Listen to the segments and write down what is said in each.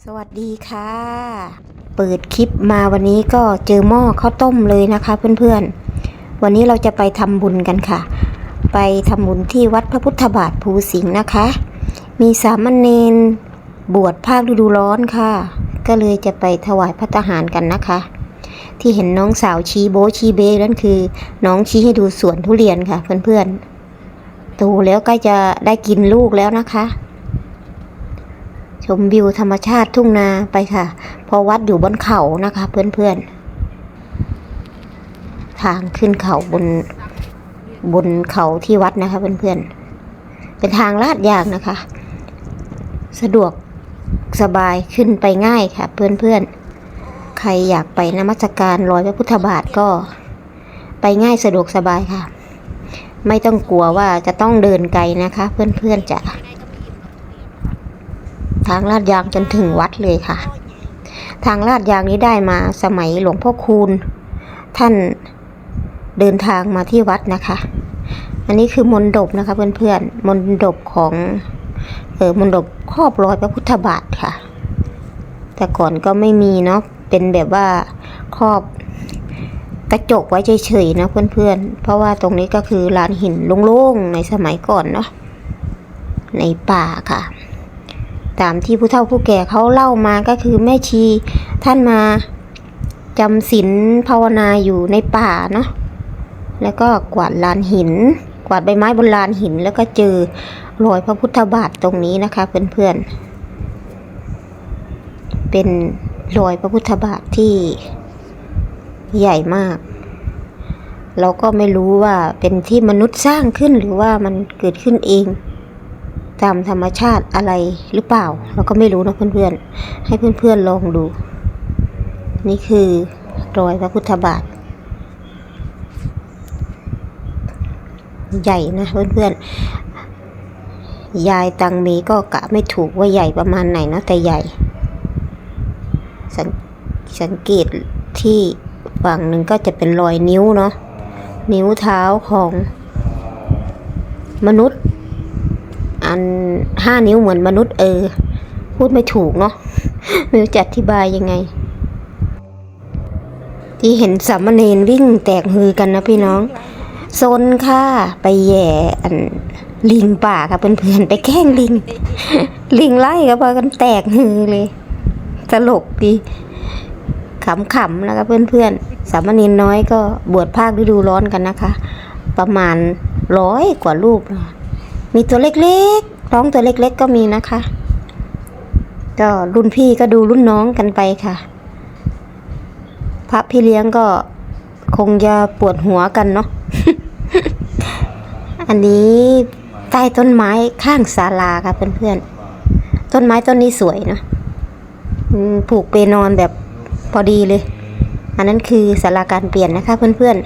สวัสดีค่ะ เปิดคลิปมาวันนี้ก็เจอหม้อข้าวต้มเลยนะคะเพื่อนๆ วันนี้เราจะไปทำบุญกันค่ะ ไปทำบุญที่วัดพระพุทธบาทภูสิงห์นะคะ มีสามเณรบวชภาคฤดูร้อนค่ะ ก็เลยจะไปถวายพระทหารกันนะคะ ที่เห็นน้องสาวชี้โบชี้เบนั่นคือ น้องชี้ให้ดูสวนทุเรียนค่ะเพื่อนๆโตแล้วใกล้จะได้กินลูกแล้วนะคะ ชมวิวธรรมชาติทุ่งนาไปค่ะพราะวัดอยู่บนเขานะคะ เพื่อนๆ ทางขึ้นเขาบนบนเขาที่วัดนะคะ เพื่อนๆ เป็นทางลาดยางนะคะ สะดวกสบายขึ้นไปง่ายค่ะ เพื่อนๆ ใครอยากไปนมัสการรอยพระพุทธบาทก็ไปง่ายสะดวกสบายค่ะ ไม่ต้องกลัวว่าจะต้องเดินไกลนะคะ เพื่อนๆจะ ทางลาดยางจนถึงวัดเลยค่ะ ทางลาดยางนี้ได้มาสมัยหลวงพ่อคูณ ท่านเดินทางมาที่วัดนะคะ อันนี้คือมนดบนะคะเพื่อนๆมนดบของเออมนดบครอบรอยพระพุทธบาทค่ะ แต่ก่อนก็ไม่มีเนาะเป็นแบบว่าครอบกระจกไว้เฉยๆนะเพื่อนๆ เพราะว่าตรงนี้ก็คือลานหินโล่งๆในสมัยก่อนเนาะในป่าค่ะ ตามที่ผู้เฒ่าผู้แก่เขาเล่ามาก็คือแม่ชีท่านมาจำศีลภาวนาอยู่ในป่าเนาะแล้วก็กวาดลานหิน กวาดใบไม้บนลานหิน แล้วก็เจอรอยพระพุทธบาทตรงนี้นะคะเพื่อนๆ เป็นรอยพระพุทธบาทที่ใหญ่มาก เราก็ไม่รู้ว่าเป็นที่มนุษย์สร้างขึ้นหรือว่ามันเกิดขึ้นเอง ตามธรรมชาติอะไรหรือเปล่า เราก็ไม่รู้นะเพื่อนๆ ให้เพื่อนๆลองดู นี่คือรอยพระพุทธบาท ใหญ่นะเพื่อนๆ ยายตังมีก็กะไม่ถูกว่าใหญ่ประมาณไหนนะแต่ใหญ่ สังสังเกตที่ฝั่งหนึ่งก็จะเป็นรอยนิ้วเนาะนิ้วเท้าของมนุษย์ อันห้านิ้วเหมือนมนุษย์เออ พูดไม่ถูกเนาะไม่รู้จะอธิบายยังไง ที่เห็นสามเณรวิ่งแตกฮือกันนะพี่น้องโซนค่ะไปแย่อันลิงป่าค่ะเพื่อนๆไปแกล้งลิง ลิงไล่ก็พากันแตกฮือเลยตลกดีขำๆนะคะเพื่อนๆ สามเณรน้อยก็บวชภาคฤดูร้อนกันนะคะ ประมาณร้อยกว่ารูปนะ มีตัวเล็กๆน้องตัวเล็กๆ ก็มีนะคะ ก็รุ่นพี่ก็ดูรุ่นน้องกันไปค่ะ พระพี่เลี้ยงก็คงจะปวดหัวกันเนาะ อันนี้ใต้ต้นไม้ข้างศาลาค่ะเพื่อนๆ ต้นไม้ต้นนี้สวยเนาะผูกเปนอนแบบพอดีเลย อันนั้นคือศาลาการเปลี่ยนนะคะเพื่อน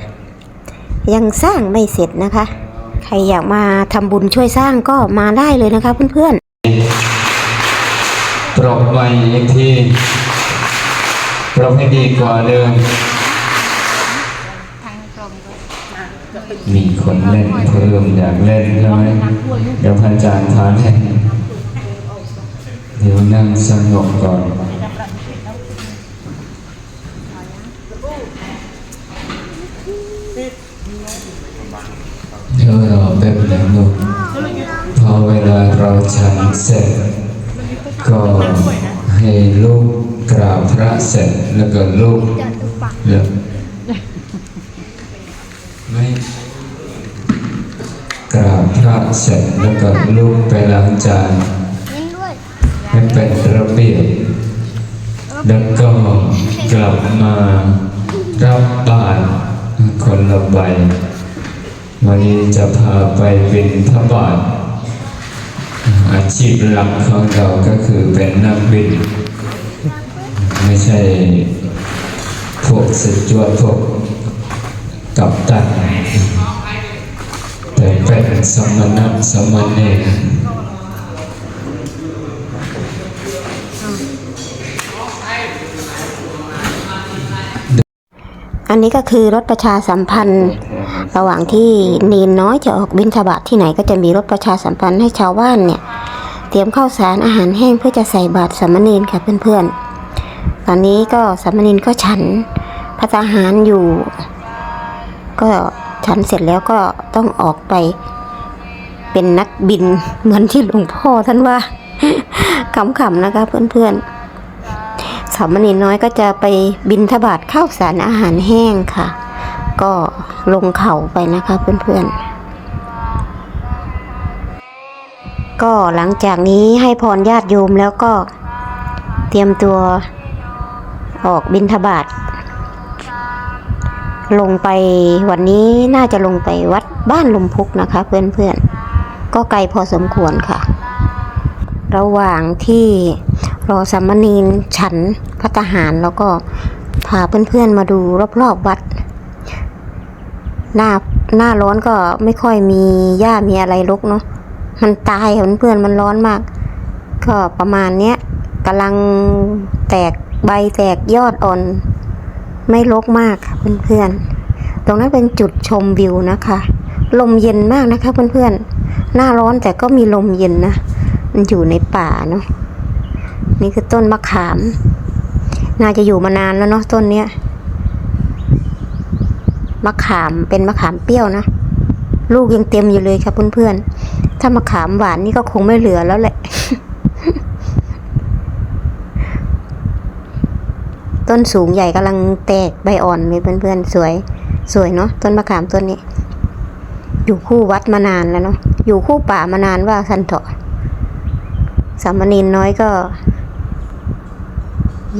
ๆ ยังสร้างไม่เสร็จนะคะ ใครอยากมาทำบุญช่วยสร้างก็มาได้เลยนะคะเพื่อนๆปรบใหม่อีกทีปรบให้ดีกว่าเดิมมีคนเล่นเพิ่มอยากเล่นใช่ไหมเดี๋ยวพระอาจารย์ทานให้เดี๋ยวนั่งสงบก่อน เดี๋ยวรอแป๊บหนึงลูกพอเวลาเรา ฉันเสร็จ ก็ให้ลูกกราบพระเสร็จแล้วก็ลูกเดี๋ยวไม่กราบพระเสร็จแล้วก็ลูกไปล้างจานให้เป็นระเบียบแล้วก็กลับมารับบาตรคนละใบวันนี้จะพาไปบินทบาท อาชีพหลักของเราก็คือเป็นนักบิน ไม่ใช่พวกสุดจวดพวกกับตันแต่เป็นสมณะสมณเณรอันนี้ก็คือรถประชาสัมพันธ์ ระหว่างที่เนนน้อยจะออกบิณฑบาตที่ไหนก็จะมีรถประชาสัมพันธ์ให้ชาวบ้านเนี่ย เตรียมข้าวสารอาหารแห้งเพื่อจะใส่บาตรสามเณรค่ะเพื่อนๆ ตอนนี้ก็สามเณรก็ฉันพัตตาหารอยู่ ก็ฉันเสร็จแล้วก็ต้องออกไป เป็นนักบินเหมือนที่หลวงพ่อท่านว่าขำๆนะคะเพื่อนๆสามเณรน้อยก็จะไปบินทบาทข้าวสารอาหารแห้งค่ะ ก็ลงเขาไปนะคะเพื่อนๆ ก็หลังจากนี้ให้พรญาติโยมแล้วก็เตรียมตัวออกบินทบาทลงไปวันนี้น่าจะลงไปวัดบ้านลมพุกนะคะ เพื่อนๆ ก็ไกลพอสมควรค่ะ ระหว่างที่รอสามเณรฉันพัตหารแล้วก็พาเพื่อนๆมาดูรอบๆวัด หน้าหน้าร้อนก็ไม่ค่อยมีหญ้ามีอะไรรกเนาะ มันตายค่ะเพื่อนมันร้อนมาก ก็ประมาณเนี้ยกำลังแตกใบแตกยอดอ่อน ไม่รกมากค่ะเพื่อนๆ ตรงนั้นเป็นจุดชมวิวนะคะ ลมเย็นมากนะคะเพื่อนๆ หน้าร้อนแต่ก็มีลมเย็นนะ มันอยู่ในป่าเนาะ นี่คือต้นมะขาม น่าจะอยู่มานานแล้วเนาะต้นเนี้ย มะขามเป็นมะขามเปรี้ยวนะ ลูกยังเต็มอยู่เลยค่ะเพื่อนๆ ถ้ามะขามหวานนี่ก็คงไม่เหลือแล้วแหละ ต้นสูงใหญ่กำลังแตกใบอ่อนเลยเพื่อนๆสวย สวยเนาะต้นมะขามต้นนี้ อยู่คู่วัดมานานแล้วเนาะอยู่คู่ป่ามานานว่าสันเถาะสามเณรน้อยก็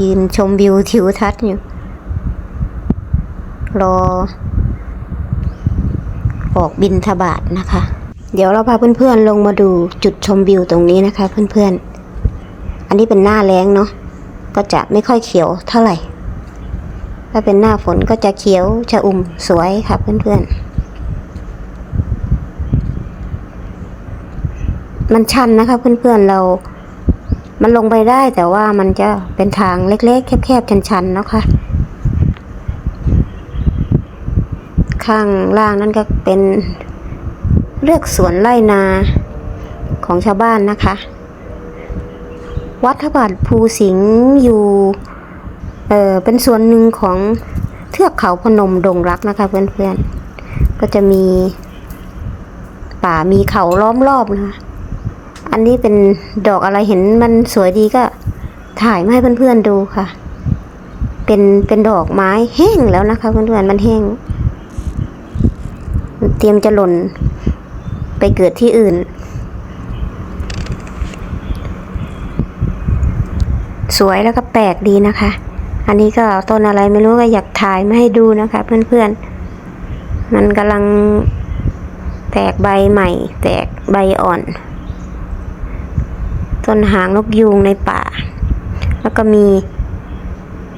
ยืนชมวิวทิวทัศน์อยู่ รอ ออกบินทบาทนะคะ เดี๋ยวเราพาเพื่อนๆลงมาดูจุดชมวิวตรงนี้นะคะ เพื่อนๆ อันนี้เป็นหน้าแล้งเนาะก็จะไม่ค่อยเขียวเท่าไหร่ ถ้าเป็นหน้าฝนก็จะเขียวชะอุ่มสวยค่ะเพื่อนๆ มันชันนะคะเพื่อนๆเรามันลงไปได้แต่ว่ามันจะเป็นทางเล็กๆ แคบๆ ชันๆเนาะค่ะ ข้างล่างนั่นก็เป็น เลือกสวนไร่นาของชาวบ้านนะคะ วัดพระบาทภูสิงห์อยู่เออเป็นส่วนหนึ่งของเทือกเขาพนมดงรักนะคะเพื่อนๆ ก็จะมีป่ามีเขาล้อมรอบนะคะอันนี้เป็นดอกอะไรเห็นมันสวยดีก็ถ่ายมาให้เพื่อนๆดูค่ะ เป็นเป็นดอกไม้แห้งแล้วนะคะเพื่อนๆมันแห้ง เตรียมจะหล่น ไปเกิดที่อื่น สวยแล้วก็แปลกดีนะคะ อันนี้ก็ต้นอะไรไม่รู้ก็อยากถ่ายมาให้ดูนะคะ เพื่อนๆ มันกำลังแตกใบใหม่ แตกใบอ่อน ต้นหางนกยูงในป่า แล้วก็มี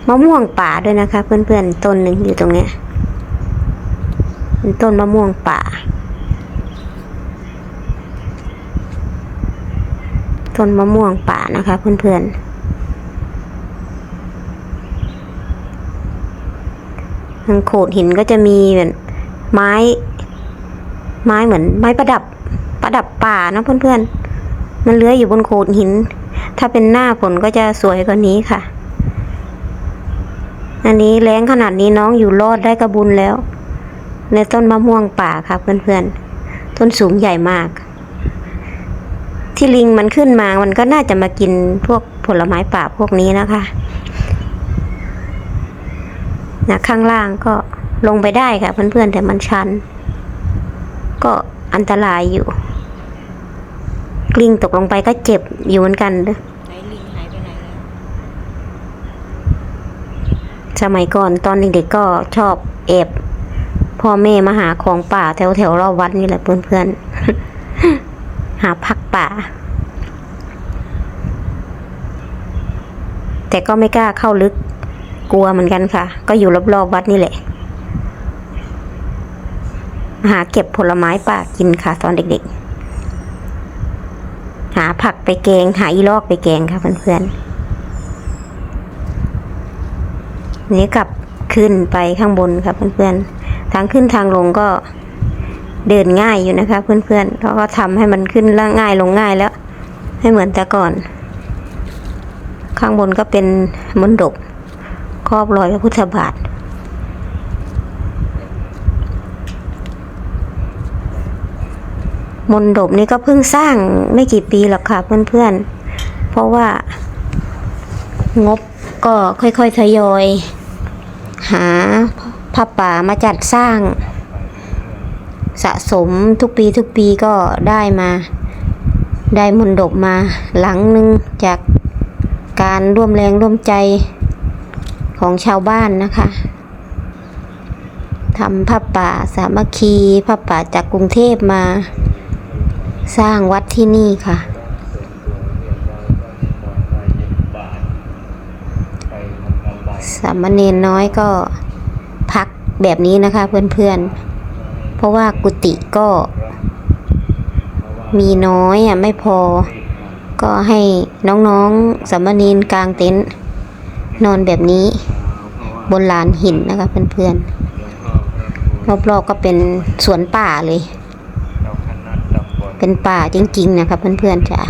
มะม่วงป่าด้วยนะคะ เพื่อนๆ ต้นหนึ่งอยู่ตรงเนี้ยเป็นต้นมะม่วงป่า ต้นมะม่วงป่านะคะ เพื่อนๆทางโขดหินก็จะมีแบบไม้ ไม้เหมือน ไม้ประดับ ประดับป่านะเพื่อนๆ มันเลื้อยอยู่บนโขดหิน ถ้าเป็นหน้าฝนก็จะสวยกว่านี้ค่ะ อันนี้แรงขนาดนี้น้องอยู่รอดได้กระบุญแล้ว ในต้นมะม่วงป่าค่ะเพื่อนๆ ต้นสูงใหญ่มาก ที่ลิงมันขึ้นมา มันก็น่าจะมากินพวกผลไม้ป่าพวกนี้นะคะนะข้างล่างก็ลงไปได้ค่ะ เพื่อนๆแต่มันชัน ก็อันตรายอยู่กลิ้งตกลงไปก็เจ็บอยู่เหมือนกันเด้อไหนลิงหายไปไหนสมัยก่อนตอนเด็กๆก็ชอบแอบพ่อแม่มาหาของป่าแถวๆรอบวัดนี่แหละเพื่อนๆหาผัก ป่า แต่ก็ไม่กล้าเข้าลึก กลัวเหมือนกันค่ะ ก็อยู่รอบๆวัดนี่แหละ หาเก็บผลไม้ป่ากินค่ะตอนเด็กๆ หาผักไปแกง หาอีลอกไปแกงค่ะเพื่อนๆ นี้กลับขึ้นไปข้างบนครับเพื่อนๆ ทางขึ้นทางลงก็ เดินง่ายอยู่นะคะเพื่อนๆเขาก็ทำให้มันขึ้นล่างง่ายลงง่ายแล้วไม่เหมือนแต่ก่อน ข้างบนก็เป็นมนดบครอบรอยพระพุทธบาทมนดบนี่ก็เพิ่งสร้างไม่กี่ปีหรอกค่ะเพื่อนๆ เพราะว่างบก็ค่อยๆทยอย หาผ้าป่ามาจัดสร้าง สะสมทุกปีทุกปีก็ได้มา ได้มนดบมาหลังหนึ่งจากการร่วมแรงร่วมใจของชาวบ้านนะคะทำผ้าป่าสามัคคีผ้าป่าจากกรุงเทพมา สร้างวัดที่นี่ค่ะ สามเณรน้อยก็พักแบบนี้นะคะเพื่อนๆ เพราะว่ากุฏิก็ มีน้อยอะไม่พอ ก็ให้น้องๆสามเณรกลางเต็นท์นอนแบบนี้ บนลานหินนะคะเพื่อนๆรอบๆก็เป็นสวนป่าเลย เป็นป่าจริง ๆ นะคะเพื่อนๆจ้ะ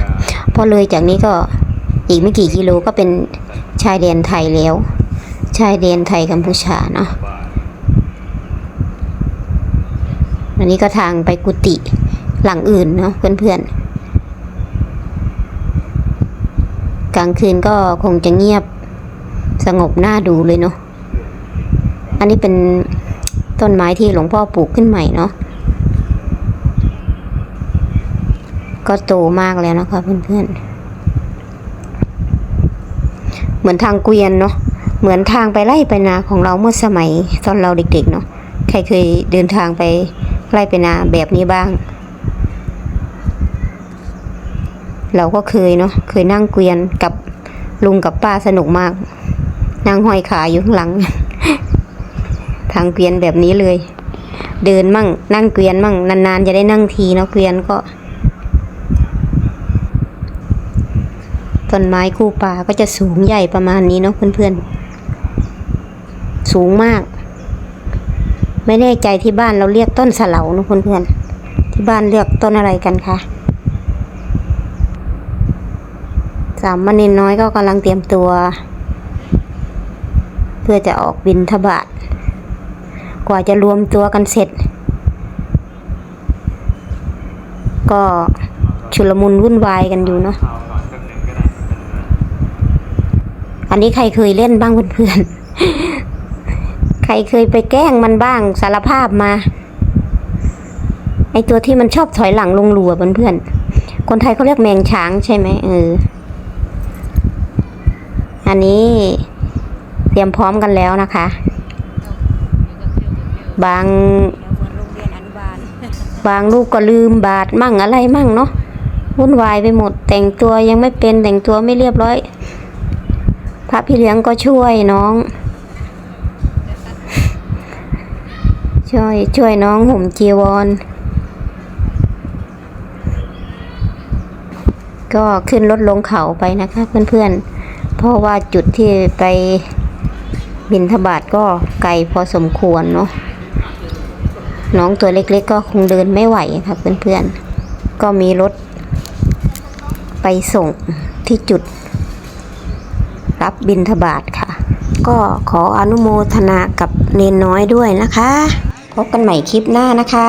พอเลยจากนี้ก็อีกไม่กี่กิโลก็เป็นชายแดนไทยแล้ว ชายแดนไทยกัมพูชาเนาะ อันนี้ก็ทางไปกุฏิหลังอื่นเนาะเพื่อนๆ กลางคืนก็คงจะเงียบสงบน่าดูเลยเนาะ อันนี้เป็นต้นไม้ที่หลวงพ่อปลูกขึ้นใหม่เนาะ ก็โตมากแล้วนะคะเพื่อนๆ เหมือนทางเกวียนเนาะ เหมือนทางไปไล่ไปนาของเราเมื่อสมัยตอนเราเด็กๆเนาะ ใครเคยเดินทางไป ไล่ไปนาแบบนี้บ้าง เราก็เคยเนาะเคยนั่งเกวียนกับลุงกับป้าสนุกมาก นั่งห้อยขาอยู่ข้างหลัง ทางเกวียนแบบนี้เลย เดินมั่ง นั่งเกวียนมั่ง นานๆจะได้นั่งทีเนาะเกวียนก็ต้นไม้คู่ป่าก็จะสูงใหญ่ประมาณนี้เนาะเพื่อนๆ สูงมาก ไม่แน่ใจที่บ้านเราเรียกต้นสะเหลาเนะเพื่อนๆที่บ้านเรียกต้นอะไรกันคะสามมเณรน้อยก็กำลังเตรียมตัว เพื่อจะออกบินทบาทกว่าจะรวมตัวกันเสร็จ ก็ชุลมุนวุ่นวายกันอยู่เนาะอันนี้ใครเคยเล่นบ้างเพื่อนๆ ใครเคยไปแกล้งมันบ้างสารภาพมา ไอตัวที่มันชอบถอยหลังลงรัวเพื่อนๆ คนไทยเขาเรียกแมงช้างใช่ไหมเออ อันนี้เตรียมพร้อมกันแล้วนะคะ บาง บางลูกก็ลืมบาทมั่งอะไรมั่งเนาะวุ่นวายไปหมด แต่งตัวยังไม่เป็นแต่งตัวไม่เรียบร้อย พระพี่เลี้ยงก็ช่วยน้อง ช่วยช่วยน้องห่มจีวร ก็ขึ้นรถลงเขาไปนะคะเพื่อนๆ เพราะว่าจุดที่ไปบินทบาทก็ไกลพอสมควรเนาะน้องตัวเล็กๆก็คงเดินไม่ไหวค่ะเพื่อนๆ ก็มีรถไปส่งที่จุด รับบินทบาทค่ะ ก็ขออนุโมทนากับเนนน้อยด้วยนะคะ พบกันใหม่คลิปหน้านะคะ